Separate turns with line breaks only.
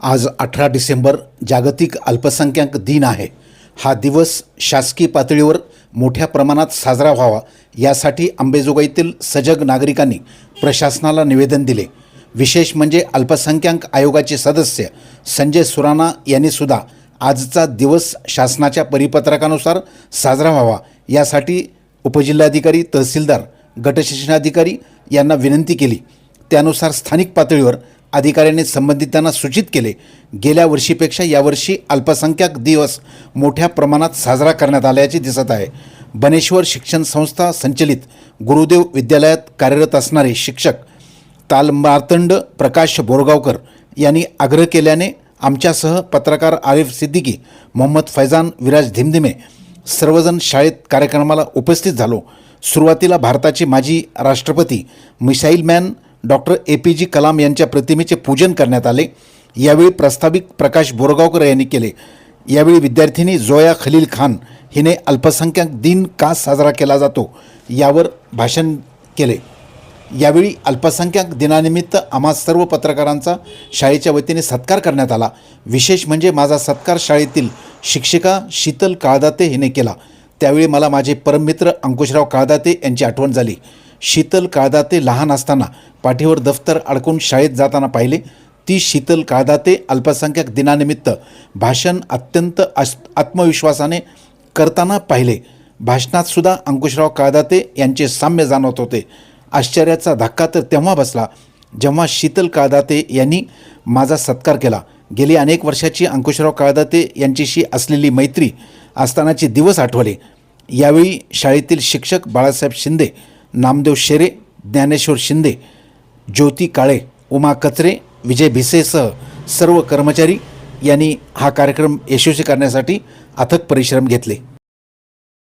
आज अठरा डिसेंबर जागतिक अल्पसंख्याक दिन आहे. हा दिवस शासकीय पातळीवर मोठ्या प्रमाणात साजरा व्हावा यासाठी अंबेजोगाईतील सजग नागरिकांनी प्रशासनाला निवेदन दिले. विशेष म्हणजे अल्पसंख्याक आयोगाचे सदस्य संजय सुराणा यांनीसुद्धा आजचा दिवस शासनाच्या परिपत्रकानुसार साजरा व्हावा. यासाठी उपजिल्हाधिकारी तहसीलदार गटशिक्षणाधिकारी यांना विनंती केली. त्यानुसार स्थानिक पातळीवर अधिकाऱ्यांनी संबंधितांना सूचित केले. गेल्या वर्षीपेक्षा यावर्षी अल्पसंख्याक दिवस मोठ्या प्रमाणात साजरा करण्यात आल्याचे दिसत आहे. बनेश्वर शिक्षण संस्था संचलित गुरुदेव विद्यालयात कार्यरत असणारे शिक्षक तालमार्तंड प्रकाश बोरगावकर यांनी आग्रह केल्याने आमच्यासह पत्रकार आरिफ सिद्दीकी मोहम्मद फैजान विराज धिमधिमे सर्वजण शाळेत कार्यक्रमाला उपस्थित झालो. सुरुवातीला भारताचे माजी राष्ट्रपती missile man doctor A P J Kalam यांच्या प्रतिमेचे पूजन करण्यात आले. यावेळी प्रस्थापित प्रकाश बोरगावकर यांनी केले. यावेळी विद्यार्थिनी जोया खलील खान हिने अल्पसंख्याक दिन का साजरा केला जातो यावर भाषण केले. यावेळी अल्पसंख्याक दिनानिमित्त आम्हा सर्व पत्रकारांचा शाळेच्या वतीने सत्कार करण्यात आला. विशेष म्हणजे माझा सत्कार शाळेतील शिक्षिका शीतल काळदाते हिने केला. त्यावेळी मला माझे परममित्र अंकुशराव काळदाते यांची आठवण झाली. शीतल काळदाते लहान असताना पाठीवर दफ्तर अडकून शाळेत जाताना पाहिले ती शीतल काळदाते अल्पसंख्याक दिनानिमित्त भाषण अत्यंत अस आत्मविश्वासाने करताना पाहिले. भाषणात सुद्धा अंकुशराव काळदाते यांचे साम्य जाणवत होते. आश्चर्याचा धक्का तर तेव्हा बसला जेव्हा शीतल काळदाते यांनी माझा सत्कार केला. गेली अनेक वर्षाची अंकुशराव काळदाते यांच्याशी असलेली मैत्री असतानाचे दिवस आठवले. यावेळी शाळेतील शिक्षक बाळासाहेब शिंदे नामदेव शेरे ज्ञानेश्वर शिंदे ज्योती काळे उमा कचरे विजय भिसेसह सर्व कर्मचारी यांनी हा कार्यक्रम यशस्वी करण्यासाठी अथक परिश्रम घेतले.